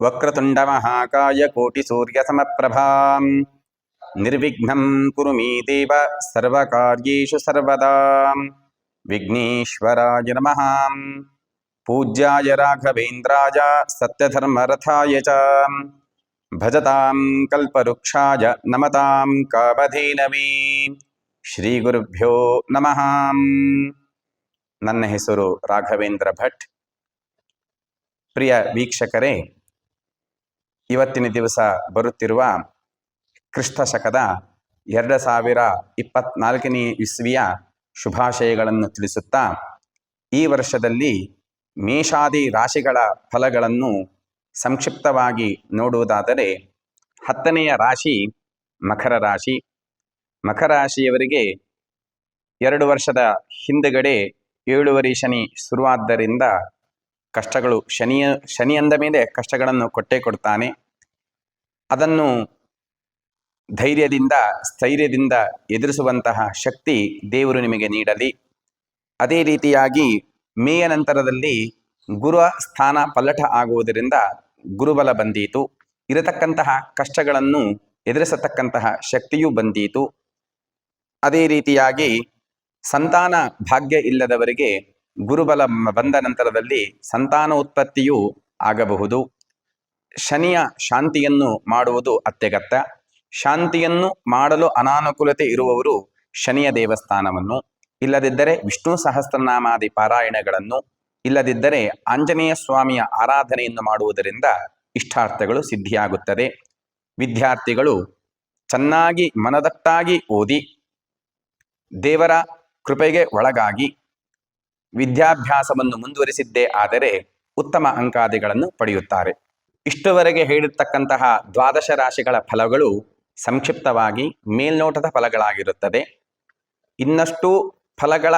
वक्रतुण्डमहाकाय कोटिसूर्यसमप्रभाम् निर्विघ्नं कुरु मे देव सर्वकार्येषु सर्वदा विघ्नेश्वराय नमः पूज्याय राघवेन्द्राय सत्यधर्मरथाय च भजतां कल्पवृक्षाय नमतां कामधेनवे ಶ್ರೀಗುರುಭ್ಯೋ ನಮಃ ನನ್ನ ಹೆಸರು ರಾಘವೇಂದ್ರ ಭಟ್ ಪ್ರಿಯ ವೀಕ್ಷಕರೇ ಇವತ್ತಿನ ದಿವಸ ಬರುತ್ತಿರುವ ಕ್ರಿಸ್ತ ಶಕದ ಎರಡು ಸಾವಿರ ಇಪ್ಪತ್ನಾಲ್ಕನೇ ಇಸ್ವಿಯ ಶುಭಾಶಯಗಳನ್ನು ತಿಳಿಸುತ್ತಾ, ಈ ವರ್ಷದಲ್ಲಿ ಮೇಷಾದಿ ರಾಶಿಗಳ ಫಲಗಳನ್ನು ಸಂಕ್ಷಿಪ್ತವಾಗಿ ನೋಡುವುದಾದರೆ, ಹತ್ತನೆಯ ರಾಶಿ ಮಕರ ರಾಶಿ. ಮಕರ ರಾಶಿಯವರಿಗೆ ಎರಡು ವರ್ಷದ ಹಿಂದುಗಡೆ ಏಳುವರೆ ಶನಿ ಶುರುವಾದ್ದರಿಂದ ಕಷ್ಟಗಳು ಶನಿಯ ಶನಿ ಅಂದ ಮೇಲೆ ಕಷ್ಟಗಳನ್ನು ಕೊಟ್ಟೇ ಕೊಡ್ತಾನೆ. ಅದನ್ನು ಧೈರ್ಯದಿಂದ, ಸ್ಥೈರ್ಯದಿಂದ ಎದುರಿಸುವಂತಹ ಶಕ್ತಿ ದೇವರು ನಿಮಗೆ ನೀಡಲಿ. ಅದೇ ರೀತಿಯಾಗಿ ಮೇಯ ನಂತರದಲ್ಲಿ ಗುರು ಸ್ಥಾನ ಪಲ್ಲಟ ಆಗುವುದರಿಂದ ಗುರುಬಲ ಬಂದೀತು. ಇರತಕ್ಕಂತಹ ಕಷ್ಟಗಳನ್ನು ಎದುರಿಸತಕ್ಕಂತಹ ಶಕ್ತಿಯೂ ಬಂದೀತು. ಅದೇ ರೀತಿಯಾಗಿ ಸಂತಾನ ಭಾಗ್ಯ ಇಲ್ಲದವರಿಗೆ ಗುರುಬಲ ಬಂದ ನಂತರದಲ್ಲಿ ಸಂತಾನ ಉತ್ಪತ್ತಿಯೂ ಆಗಬಹುದು. ಶನಿಯ ಶಾಂತಿಯನ್ನು ಮಾಡುವುದು ಅತ್ಯಗತ್ಯ. ಶಾಂತಿಯನ್ನು ಮಾಡಲು ಅನಾನುಕೂಲತೆ ಇರುವವರು ಶನಿಯ ದೇವಸ್ಥಾನವನ್ನು, ಇಲ್ಲದಿದ್ದರೆ ವಿಷ್ಣು ಸಹಸ್ರನಾಮಾದಿ ಪಾರಾಯಣಗಳನ್ನು, ಇಲ್ಲದಿದ್ದರೆ ಆಂಜನೇಯ ಸ್ವಾಮಿಯ ಆರಾಧನೆಯನ್ನು ಮಾಡುವುದರಿಂದ ಇಷ್ಟಾರ್ಥಗಳು ಸಿದ್ಧಿಯಾಗುತ್ತದೆ. ವಿದ್ಯಾರ್ಥಿಗಳು ಚೆನ್ನಾಗಿ ಮನದಟ್ಟಾಗಿ ಓದಿ ದೇವರ ಕೃಪೆಗೆ ಒಳಗಾಗಿ ವಿದ್ಯಾಭ್ಯಾಸವನ್ನು ಮುಂದುವರಿಸಿದ್ದೇ ಆದರೆ ಉತ್ತಮ ಅಂಕಾದಿಗಳನ್ನು ಪಡೆಯುತ್ತಾರೆ. ಇಷ್ಟುವರೆಗೆ ಹೇಳಿರ್ತಕ್ಕಂತಹ ದ್ವಾದಶ ರಾಶಿಗಳ ಫಲಗಳು ಸಂಕ್ಷಿಪ್ತವಾಗಿ ಮೇಲ್ನೋಟದ ಫಲಗಳಾಗಿರುತ್ತದೆ. ಇನ್ನಷ್ಟು ಫಲಗಳ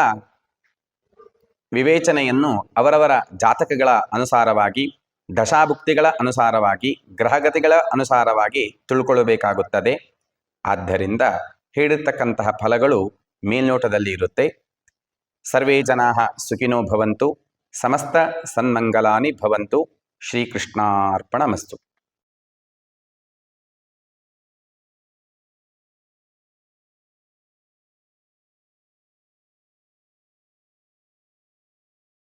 ವಿವೇಚನೆಯನ್ನು ಅವರವರ ಜಾತಕಗಳ ಅನುಸಾರವಾಗಿ, ದಶಾಭುಕ್ತಿಗಳ ಅನುಸಾರವಾಗಿ, ಗ್ರಹಗತಿಗಳ ಅನುಸಾರವಾಗಿ ತಿಳ್ಕೊಳ್ಳಬೇಕಾಗುತ್ತದೆ. ಆದ್ದರಿಂದ ಹೇಳಿರ್ತಕ್ಕಂತಹ ಫಲಗಳು ಮೇಲ್ನೋಟದಲ್ಲಿ ಇರುತ್ತೆ. ಸರ್ವೇ ಜನಾ ಸುಖಿನೋ ಭವಂತು ಸಮಸ್ತ ಸನ್ಮಂಗಲಾನಿ ಭವಂತು ಶ್ರೀಕೃಷ್ಣಾರ್ಪಣಮಸ್ತು.